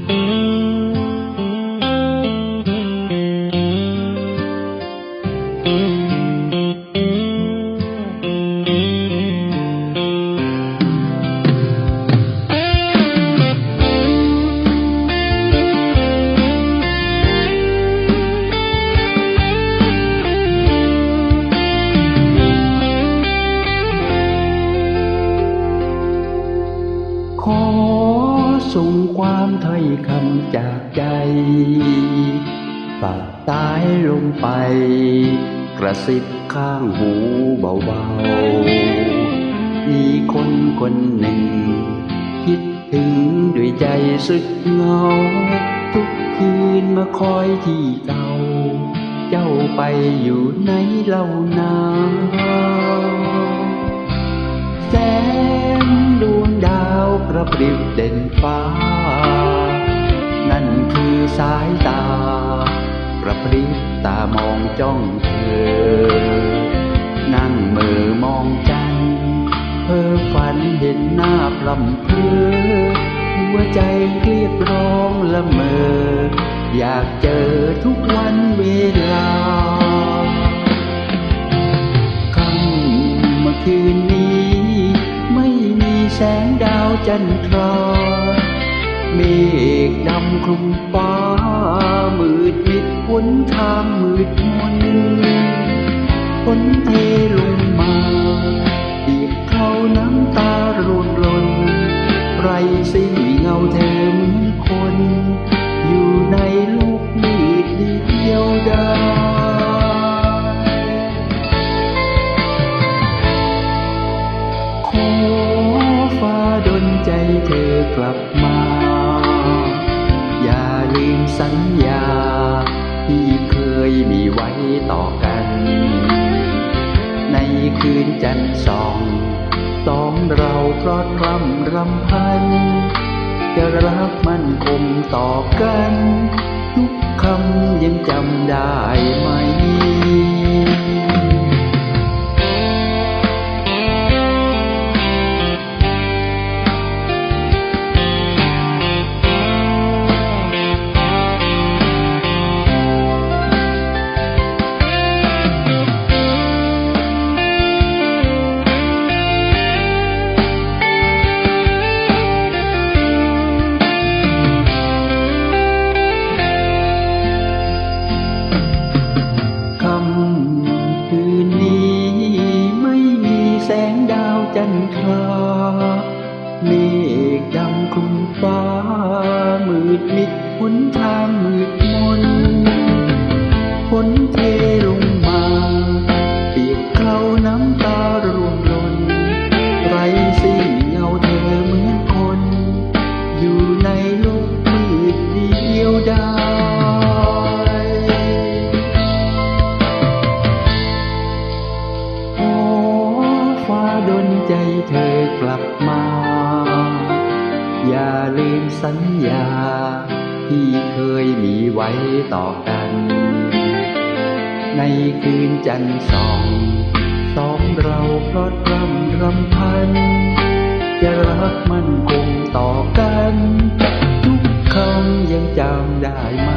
ข ถ้อยคำจากใจฝากตายลงไป กระซิบข้างหูเบาๆ มีคนคนหนึ่ง คิดถึงด้วยใจสุดเหงา ทุกคืนมาคอยที่เก่า เจ้าไปอยู่ไหนเล่านาแสงดวงดาวกระพริบเด่นฟ้า นั่นคือสายตา กระพริบตามองจ้องเธอ นั่งมือมองจันเพ้อฝันเห็นหน้าพลำเพอหัวใจเรียกร้องละเมอ อยากเจอทุกวันเวลาค่ำเมื่อคืนนี้ ไม่มีแสงดาวจันทรา เมฆดำคลุมฟ้า มืดมิดหนทางมืดมนฝนเทลงมาเปียกเขาน้ำตาร่วงหล่นไรสิ้นเงาเธอเหมือนคน อยู่ในโลกมืดเดียวดายขอฟ้าดลใจเธอกลับมา สัญญา ที่เคยมีไว้ต่อกัน ในคืนจันทร์สอง สองเราพรอดร่ำรำพัน จะรักมันคงต่อกัน ทุกคำยังจำได้ไหม ดมิดหนทางมืดมนฝนเทลงมาเปียกเคล้าน้ำตาร่วงหล่นไรสิ้นเงาเธอเหมือนคน อยู่ในโลกมืดเดียวดายขอฟ้าดลใจเธอกลับมา อย่าลืมสัญญา ที่เคยมีไว้ต่อกัน ในคืนจันทร์สองสองเราพลอดร่ำรำพัน จะรักมันคงต่อกัน ทุกคำยังจำได้ไหม